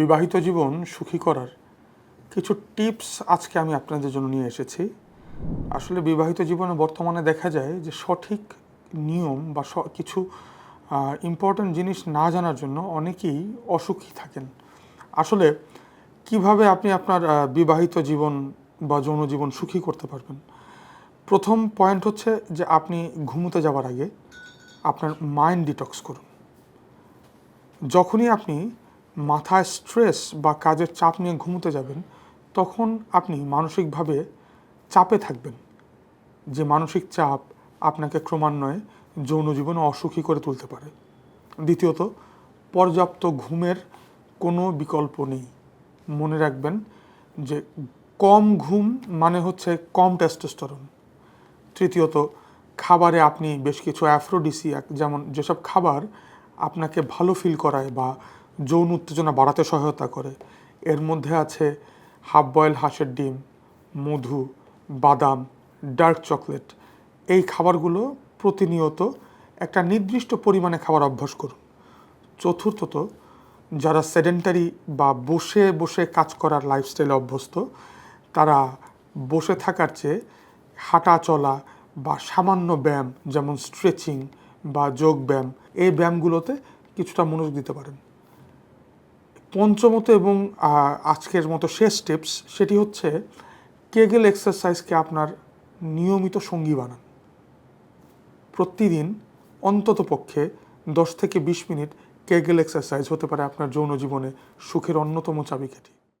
বিবাহিত জীবন সুখী করার কিছু টিপস আজকে আমি আপনাদের জন্য নিয়ে এসেছি। আসলে বিবাহিত জীবনে বর্তমানে দেখা যায় যে সঠিক নিয়ম বা কিছু ইম্পর্ট্যান্ট জিনিস না জানার জন্য অনেকেই অসুখী থাকেন। আসলে কীভাবে আপনি আপনার বিবাহিত জীবন বা যৌন জীবন সুখী করতে পারবেন? প্রথম পয়েন্ট হচ্ছে যে আপনি ঘুমোতে যাওয়ার আগে আপনার মাইন্ড ডিটক্স করুন। যখনই আপনি মাথায় স্ট্রেস বা কাজের চাপ নিয়ে ঘুমোতে যাবেন, তখন আপনি মানসিকভাবে চাপে থাকবেন। যে মানসিক চাপ আপনাকে ক্রমান্বয়ে যৌন জীবনে অসুখী করে তুলতে পারে। দ্বিতীয়ত, পর্যাপ্ত ঘুমের কোনো বিকল্প নেই। মনে রাখবেন যে কম ঘুম মানে হচ্ছে কম টেস্টোস্টেরন তৃতীয়ত, খাবারে আপনি বেশ কিছু অ্যাফ্রোডিসিয়াক যেমন যেসব খাবার আপনাকে ভালো ফিল করায় বা যৌন উত্তেজনা বাড়াতে সহায়তা করে। এর মধ্যে আছে হাফ বয়েল হাঁসের ডিম, মধু, বাদাম, ডার্ক চকলেট। এই খাবারগুলো প্রতিনিয়ত একটা নির্দিষ্ট পরিমাণে খাবার অভ্যাস করুন। চতুর্থত, যারা সেডেন্টারি বা বসে বসে কাজ করার লাইফস্টাইলে অভ্যস্ত, তারা বসে থাকার চেয়ে হাঁটা চলা বা সামান্য ব্যায়াম, যেমন স্ট্রেচিং বা যোগ ব্যায়াম, এই ব্যায়ামগুলোতে কিছুটা মনোযোগ দিতে পারেন। পঞ্চমত এবং আজকের মতো শেষ টিপস সেটি হচ্ছে কেগেল এক্সারসাইজকে আপনার নিয়মিত সঙ্গী বানান। প্রতিদিন অন্তত পক্ষে দশ থেকে বিশ মিনিট কেগেল এক্সারসাইজ হতে পারে আপনার যৌন জীবনে সুখের অন্যতম চাবিকাঠি।